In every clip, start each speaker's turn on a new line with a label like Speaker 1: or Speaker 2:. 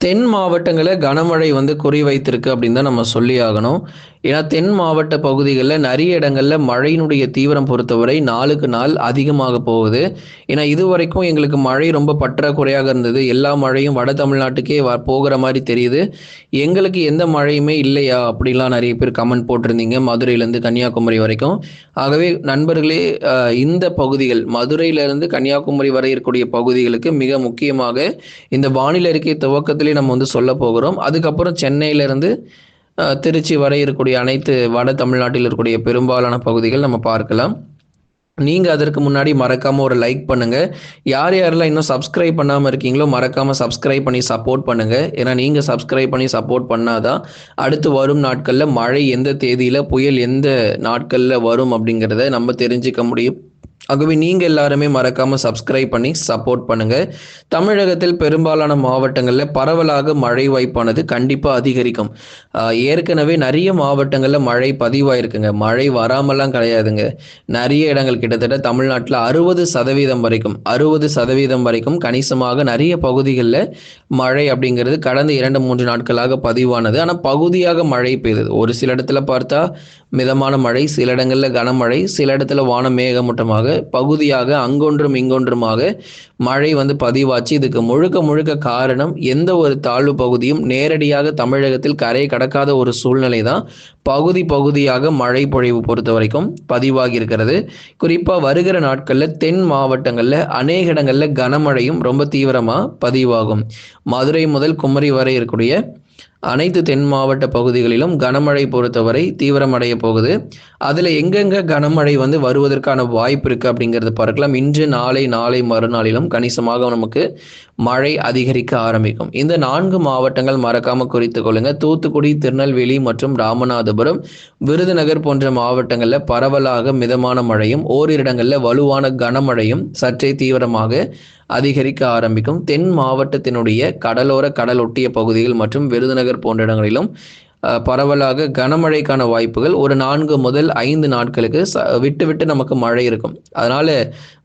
Speaker 1: தென் மாவட்டங்களில் கனமழை வந்து குறிவைத்திருக்கு அப்படின்னு தான் நம்ம சொல்லி ஆகணும். ஏன்னா தென் மாவட்ட பகுதிகளில் நிறைய இடங்களில் மழையினுடைய தீவிரம் பொறுத்தவரை நாளுக்கு நாள் அதிகமாக போகுது. ஏன்னா இது வரைக்கும் எங்களுக்கு மழை ரொம்ப பற்றாக்குறையாக இருந்தது. எல்லா மழையும் வட தமிழ்நாட்டுக்கே வ போகிற மாதிரி தெரியுது. எங்களுக்கு எந்த மழையுமே இல்லையா? அப்படிலாம் நிறைய பேர் கமெண்ட் போட்டிருந்தீங்க. மதுரையிலேருந்து கன்னியாகுமரி வரைக்கும். ஆகவே நண்பர்களே இந்த பகுதிகள் மதுரையிலேருந்து கன்னியாகுமரி வரை இருக்கக்கூடிய பகுதிகளுக்கு மிக முக்கியமாக இந்த வானிலை அறிக்கை துவக்கத்தில் நம்ம வந்து சொல்ல போகிறோம். அதுக்கப்புறம் சென்னையிலேருந்து திருச்சி வரை இருக்கக்கூடிய அனைத்து வட தமிழ்நாட்டில் இருக்கக்கூடிய பெரும்பாலான பகுதிகள் நம்ம பார்க்கலாம். நீங்கள் அதற்கு முன்னாடி மறக்காமல் ஒரு லைக் பண்ணுங்கள் யார் யாரெல்லாம் இன்னும் சப்ஸ்கிரைப் பண்ணாமல் இருக்கீங்களோ மறக்காமல் சப்ஸ்கிரைப் பண்ணி சப்போர்ட் பண்ணுங்கள் ஏன்னா நீங்கள் சப்ஸ்கிரைப் பண்ணி சப்போர்ட் பண்ணாதான் அடுத்து வரும் நாட்களில் மழை எந்த தேதியில் புயல் எந்த நாட்களில் வரும் அப்படிங்கிறத நம்ம தெரிஞ்சுக்க முடியும். ஆகவே நீங்கள் எல்லாருமே மறக்காமல் சப்ஸ்கிரைப் பண்ணி சப்போர்ட் பண்ணுங்கள் தமிழகத்தில் பெரும்பாலான மாவட்டங்களில் பரவலாக மழை வாய்ப்பானது கண்டிப்பாக அதிகரிக்கும். ஏற்கனவே நிறைய மாவட்டங்களில் மழை பதிவாயிருக்குங்க. மழை வராமலாம் கிடையாதுங்க. நிறைய இடங்கள் கிட்டத்தட்ட தமிழ்நாட்டில் அறுபது சதவீதம் வரைக்கும் அறுபது சதவீதம் வரைக்கும் கணிசமாக நிறைய பகுதிகளில் மழை அப்படிங்கிறது கடந்த இரண்டு மூன்று நாட்களாக பதிவானது. ஆனால் பகுதியாக மழை பெய்தது. ஒரு சில இடத்துல பார்த்தா மிதமான மழை சில இடங்களில் கனமழை சில இடத்துல வானம் மேகமூட்டமாக பகுதியாக அங்கொன்றும் இங்கொன்றுமாக மழை வந்து பதிவாச்சு. இதுக்கு முழுக்க முழுக்க காரணம் எந்த ஒரு தாழ்வு பகுதியும் நேரடியாக தமிழகத்தில் கரை கடக்காத ஒரு சூழ்நிலை தான். பகுதி பகுதியாக மழை பொழிவு பொறுத்த வரைக்கும் பதிவாகி இருக்கிறது. குறிப்பாக வருகிற நாட்களில் தென் மாவட்டங்களில் அநேக இடங்களில் கனமழையும் ரொம்ப தீவிரமாக பதிவாகும். மதுரை முதல் குமரி வரை இருக்கக்கூடிய அனைத்து தென் மாவட்ட பகுதிகளிலும் கனமழை பொறுத்தவரை தீவிரமடைய போகுது. அதில் எங்கெங்க கனமழை வந்து வருவதற்கான வாய்ப்பு இருக்குது அப்படிங்கிறத பார்க்கலாம். இன்று நாளை நாளை மறுநாளிலும் கணிசமாக நமக்கு மழை அதிகரிக்க ஆரம்பிக்கும். இந்த நான்கு மாவட்டங்கள் மறக்காம குறித்து கொள்ளுங்க. தூத்துக்குடி திருநெல்வேலி மற்றும் ராமநாதபுரம் விருதுநகர் போன்ற மாவட்டங்களில் பரவலாக மிதமான மழையும் ஓரிரு இடங்களில் வலுவான கனமழையும் சற்றே தீவிரமாக அதிகரிக்க ஆரம்பிக்கும். தென் மாவட்டத்தினுடைய கடலோர கடல் ஒட்டிய பகுதிகள் மற்றும் விருதுநகர் போன்ற இடங்களிலும் அஹ், பரவலாக கனமழைக்கான வாய்ப்புகள் ஒரு நான்கு முதல் ஐந்து நாட்களுக்கு ச விட்டு விட்டு நமக்கு மழை இருக்கும். அதனால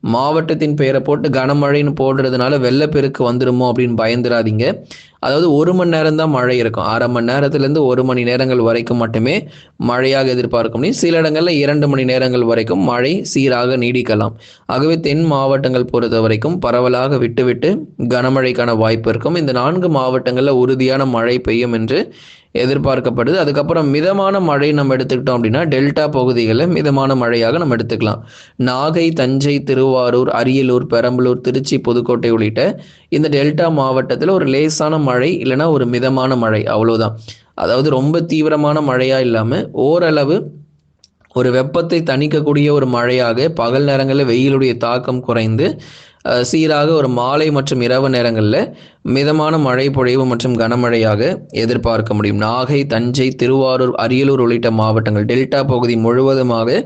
Speaker 1: மாவட்டத்தின் பெயரை போட்டு கனமழைன்னு போடுறதுனால வெள்ளப்பெருக்கு வந்துடுமோ அப்படின்னு பயந்துடாதீங்க அதாவது ஒரு மணி நேரம் தான் மழை இருக்கும். அரை மணி நேரத்துலேருந்து ஒரு மணி நேரங்கள் வரைக்கும் மட்டுமே மழையாக எதிர்பார்க்க முடியும் சில இடங்களில் இரண்டு மணி நேரங்கள் வரைக்கும் மழை சீராக நீடிக்கலாம். ஆகவே தென் மாவட்டங்கள் பொறுத்த வரைக்கும் பரவலாக விட்டுவிட்டு கனமழைக்கான வாய்ப்பு இருக்கும். இந்த நான்கு மாவட்டங்களில் உறுதியான மழை பெய்யும் என்று எதிர்பார்க்கப்படுது. அதுக்கப்புறம் மிதமான மழை நம்ம எடுத்துக்கிட்டோம் அப்படின்னா டெல்டா பகுதிகளில் மிதமான மழையாக நம்ம எடுத்துக்கலாம். நாகை தஞ்சை திருவாரூர் அரியலூர் பெரம்பலூர் திருச்சி புதுக்கோட்டை உள்ளிட்ட இந்த டெல்டா மாவட்டத்தில் ஒரு லேசான மழை இல்லைன்னா ஒரு மிதமான மழை அவ்வளோதான் அதாவது ரொம்ப தீவிரமான மழையா இல்லாமல் ஓரளவு ஒரு வெப்பத்தை தணிக்கக்கூடிய ஒரு மழையாக பகல் நேரங்களில் வெயிலுடைய தாக்கம் குறைந்து சீராக ஒரு மாலை மற்றும் இரவு நேரங்களில் மிதமான மழை பொழிவு மற்றும் கனமழையாக எதிர்பார்க்க முடியும். நாகை தஞ்சை திருவாரூர் அரியலூர் உள்ளிட்ட மாவட்டங்கள் டெல்டா பகுதி முழுவதுமாக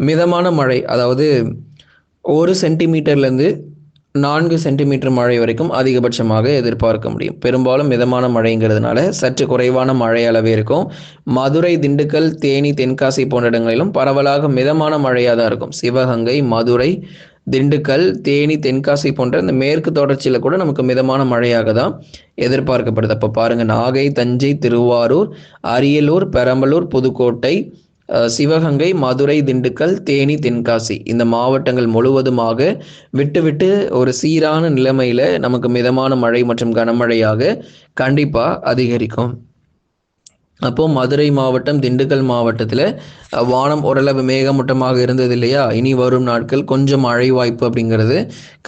Speaker 1: மிதமான மழை அதாவது ஒரு சென்டிமீட்டர்லேருந்து நான்கு சென்டிமீட்டர் மழை வரைக்கும் அதிகபட்சமாக எதிர்பார்க்க முடியும். பெரும்பாலும் மிதமான மழைங்கிறதுனால சற்று குறைவான மழை அளவே இருக்கும். மதுரை திண்டுக்கல் தேனி தென்காசி போன்ற இடங்களிலும் பரவலாக மிதமான மழையாக தான் இருக்கும். சிவகங்கை மதுரை திண்டுக்கல் தேனி தென்காசி போன்ற இந்த மேற்கு தொடர்ச்சியில் கூட நமக்கு மிதமான மழையாக தான் எதிர்பார்க்கப்படுது. அப்போ பாருங்கள் நாகை தஞ்சை திருவாரூர் அரியலூர் பெரம்பலூர் புதுக்கோட்டை சிவகங்கை மதுரை திண்டுக்கல் தேனி தென்காசி. இந்த மாவட்டங்கள் முழுவதுமாக விட்டுவிட்டு ஒரு சீரான நிலைமையில நமக்கு மிதமான மழை மற்றும் கனமழையாக கண்டிப்பா அதிகரிக்கும். அப்போ மதுரை மாவட்டம் திண்டுக்கல் மாவட்டத்தில் வானம் ஓரளவு மேகமூட்டமாக இருந்தது இல்லையா? இனி வரும் நாட்கள் கொஞ்சம் மழை வாய்ப்பு அப்படிங்கிறது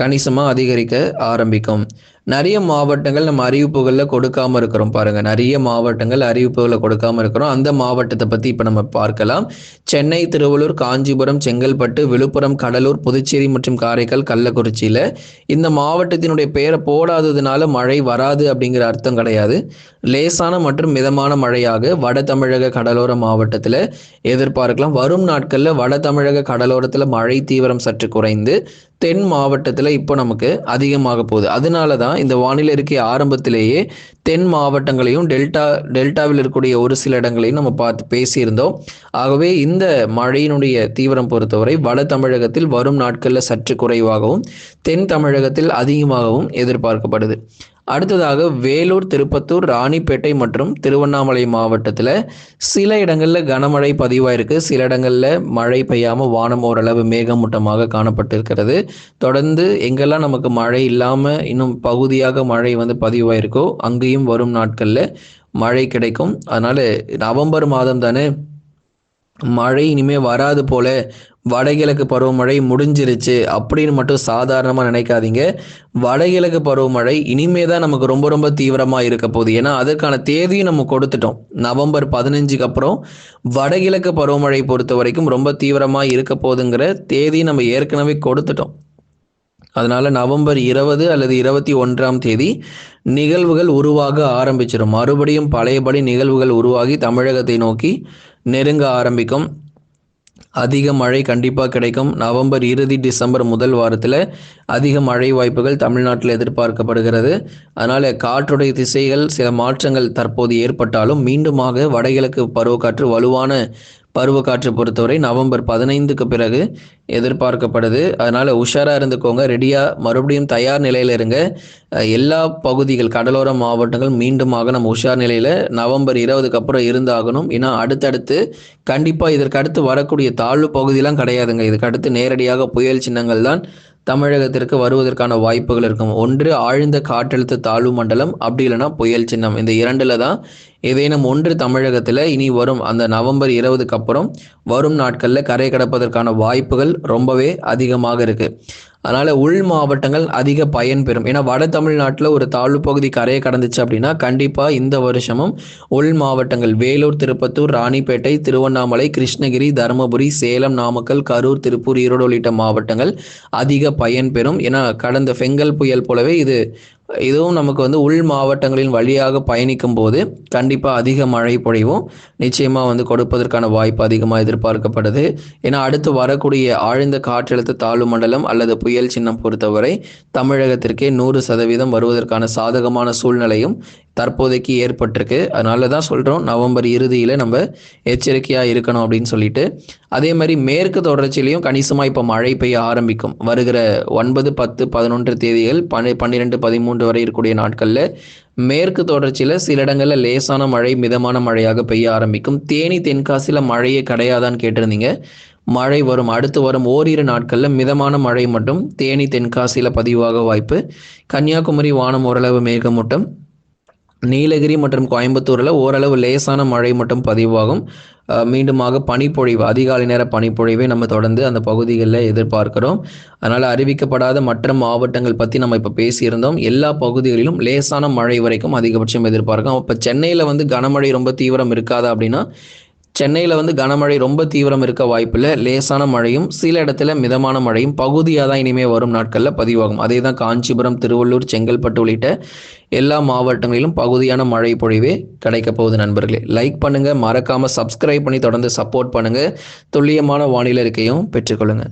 Speaker 1: கணிசமாக அதிகரிக்க ஆரம்பிக்கும். நிறைய மாவட்டங்கள் நம்ம அறிவிப்புகளில் கொடுக்காம இருக்கிறோம் பாருங்க. நிறைய மாவட்டங்கள் அறிவிப்புகளை கொடுக்காம இருக்கிறோம். அந்த மாவட்டத்தை பற்றி இப்போ நம்ம பார்க்கலாம். சென்னை திருவள்ளூர் காஞ்சிபுரம் செங்கல்பட்டு விழுப்புரம் கடலூர் புதுச்சேரி மற்றும் காரைக்கால் கள்ளக்குறிச்சியில் இந்த மாவட்டத்தினுடைய பெயரை போடாததுனால மழை வராது அப்படிங்கிற அர்த்தம் கிடையாது. லேசான மற்றும் மிதமான மழையாக வட தமிழக கடலோர மாவட்டத்தில் எதிர்பார்க்கலாம். வரும் நாட்களில் வட தமிழக கடலோரத்தில் மழை தீவிரம் சற்று குறைந்து தென் மாவட்டத்தில் இப்போ நமக்கு அதிகமாக போகுது. அதனால தான் இந்த வானிலை இருக்கை ஆரம்பத்திலேயே தென் மாவட்டங்களையும் டெல்டா டெல்டாவில் இருக்கக்கூடிய ஒரு சில இடங்களையும் நம்ம பார்த்து பேசியிருந்தோம். ஆகவே இந்த மழையினுடைய தீவிரம் பொறுத்தவரை வட தமிழகத்தில் வரும் நாட்களில் சற்று குறைவாகவும் தென் தமிழகத்தில் அதிகமாகவும் எதிர்பார்க்கப்படுது. அடுத்ததாக வேலூர் திருப்பத்தூர் ராணிப்பேட்டை மற்றும் திருவண்ணாமலை மாவட்டத்தில் சில இடங்களில் கனமழை பதிவாயிருக்கு. சில இடங்களில் மழை பெய்யாமல் வானம் ஓரளவு மேகமூட்டமாக காணப்பட்டிருக்கிறது. தொடர்ந்து எங்கெல்லாம் நமக்கு மழை இல்லாமல் இன்னும் பகுதியாக மழை வந்து பதிவாயிருக்கோ அங்கேயும் வரும் நாட்களில் மழை கிடைக்கும். அதனால் நவம்பர் மாதம் தானே மழை இனிமே வராது போல வடகிழக்கு பருவமழை முடிஞ்சிருச்சு அப்படின்னு மட்டும் சாதாரணமாக நினைக்காதீங்க. வடகிழக்கு பருவமழை இனிமே தான் நமக்கு ரொம்ப ரொம்ப தீவிரமாக இருக்க போகுது. ஏன்னா அதற்கான தேதியும் நம்ம கொடுத்துட்டோம். நவம்பர் பதினஞ்சுக்கு அப்புறம் வடகிழக்கு பருவமழை பொறுத்த வரைக்கும் ரொம்ப தீவிரமாக இருக்க போகுதுங்கிற தேதி நம்ம ஏற்கனவே கொடுத்துட்டோம். அதனால நவம்பர் இருபது அல்லது இருபத்தி ஒன்றாம் தேதி நிகழ்வுகள் உருவாக ஆரம்பிச்சிடும் மறுபடியும் பழையபடி நிகழ்வுகள் உருவாகி தமிழகத்தை நோக்கி நெருங்க ஆரம்பிக்கும். அதிக மழை கண்டிப்பாக கிடைக்கும். நவம்பர் இறுதி டிசம்பர் முதல் வாரத்தில் அதிக மழை வாய்ப்புகள் தமிழ்நாட்டில் எதிர்பார்க்கப்படுகிறது. அதனால் காற்றுடைய திசைகள் சில மாற்றங்கள் தற்போது ஏற்பட்டாலும் மீண்டுமாக வடகிழக்கு பருவக்காற்று வலுவான பருவக்காற்று பொறுத்தவரை நவம்பர் பதினைந்துக்கு பிறகு எதிர்பார்க்கப்படுது. அதனால் உஷாராக இருந்துக்கோங்க. ரெடியாக மறுபடியும் தயார் நிலையில் இருங்க. எல்லா பகுதிகள் கடலோர மாவட்டங்கள் மீண்டுமாக நம்ம உஷார் நிலையில் நவம்பர் இருபதுக்கு அப்புறம் இருந்தாகணும். ஏன்னா அடுத்தடுத்து கண்டிப்பாக இதற்கு அடுத்து வரக்கூடிய தாழ்வு பகுதியெலாம் கிடையாதுங்க. இதுக்கு அடுத்து நேரடியாக புயல் சின்னங்கள் தான் தமிழகத்திற்கு வருவதற்கான வாய்ப்புகள் இருக்கும். ஒன்று ஆழ்ந்த காற்றழுத்த தாழ்வு மண்டலம் அப்படி இல்லைன்னா புயல் சின்னம். இந்த இரண்டில் தான் ஏதேனும் ஒன்று தமிழகத்தில் இனி வரும். அந்த நவம்பர் இருபதுக்கு அப்புறம் வரும் நாட்களில் கரை கடப்பதற்கான வாய்ப்புகள் ரொம்பவே அதிகமாக இருக்குது அதனால் உள் மாவட்டங்கள் அதிக பயன் பெறும். ஏன்னா வட தமிழ்நாட்டில் ஒரு தாழ்வு பகுதி கரையை கடந்துச்சு அப்படின்னா கண்டிப்பாக இந்த வருஷமும் உள் மாவட்டங்கள் வேலூர் திருப்பத்தூர் ராணிப்பேட்டை திருவண்ணாமலை கிருஷ்ணகிரி தருமபுரி சேலம் நாமக்கல் கரூர் திருப்பூர் ஈரோடு உள்ளிட்ட மாவட்டங்கள் அதிக பயன் பெறும். ஏன்னா கடந்த ஃபெங்கல் புயல் போலவே இது இதுவும் நமக்கு வந்து உள் மாவட்டங்களின் வழியாக பயணிக்கும் போது கண்டிப்பாக அதிக மழை பொழிவும் நிச்சயமாக வந்து கொடுப்பதற்கான வாய்ப்பு அதிகமாக எதிர்பார்க்கப்படுது. ஏன்னா அடுத்து வரக்கூடிய ஆழ்ந்த காற்றழுத்த தாழ்வு மண்டலம் அல்லது புயல் சின்னம் பொறுத்தவரை தமிழகத்திற்கே நூறு சதவீதம் வருவதற்கான சாதகமான சூழ்நிலையும் தற்போதைக்கு ஏற்பட்டிருக்கு. அதனால தான் சொல்கிறோம் நவம்பர் இறுதியில் நம்ம எச்சரிக்கையாக இருக்கணும் அப்படின்னு சொல்லிட்டு. அதே மாதிரி மேற்கு தொடர்ச்சியிலையும் கணிசமாக இப்போ மழை பெய்ய ஆரம்பிக்கும். வருகிற ஒன்பது பத்து பதினொன்று தேதிகள் பன்னெ பன்னிரெண்டு பதிமூன்று வரை இருக்கக்கூடிய நாட்களில் மேற்கு தொடர்ச்சியில் சில இடங்களில் லேசான மழை மிதமான மழையாக பெய்ய ஆரம்பிக்கும். தேனி தென்காசியில் மழையே கிடையாதான்னு கேட்டிருந்தீங்க. மழை வரும் அடுத்து வரும் ஓரிரு நாட்களில் மிதமான மழை மட்டும் தேனி தென்காசியில் பதிவாக வாய்ப்பு. கன்னியாகுமரி வானம் ஓரளவு மேகமூட்டம். நீலகிரி மற்றும் கோயம்புத்தூரில் ஓரளவு லேசான மழை மட்டும் பதிவாகும். மீண்டுமாக பனிப்பொழிவு அதிகாலை நேர பனிப்பொழிவை நம்ம தொடர்ந்து அந்த பகுதிகளில் எதிர்பார்க்கிறோம். அதனால் அறிவிக்கப்படாத மற்ற மாவட்டங்கள் பற்றி நம்ம இப்போ பேசியிருந்தோம். எல்லா பகுதிகளிலும் லேசான மழை வரைக்கும் அதிகபட்சம் எதிர்பார்க்கும் இப்போ சென்னையில் வந்து கனமழை ரொம்ப தீவிரம் இருக்காதா அப்படின்னா சென்னையில் வந்து கனமழை ரொம்ப தீவிரம் இருக்க வாய்ப்பில்லை லேசான மழையும் சில இடத்துல மிதமான மழையும் பகுதியாக தான் இனிமேல் வரும் நாட்களில் பதிவாகும். அதே தான் காஞ்சிபுரம் திருவள்ளூர் செங்கல்பட்டு உள்ளிட்ட எல்லா மாவட்டங்களிலும் பகுதியான மழை பொழிவே கிடைக்க போகுது நண்பர்களே. லைக் பண்ணுங்கள் மறக்காமல் சப்ஸ்கிரைப் பண்ணி தொடர்ந்து சப்போர்ட் பண்ணுங்கள் துல்லியமான வானிலை இருக்கையும் பெற்றுக்கொள்ளுங்கள்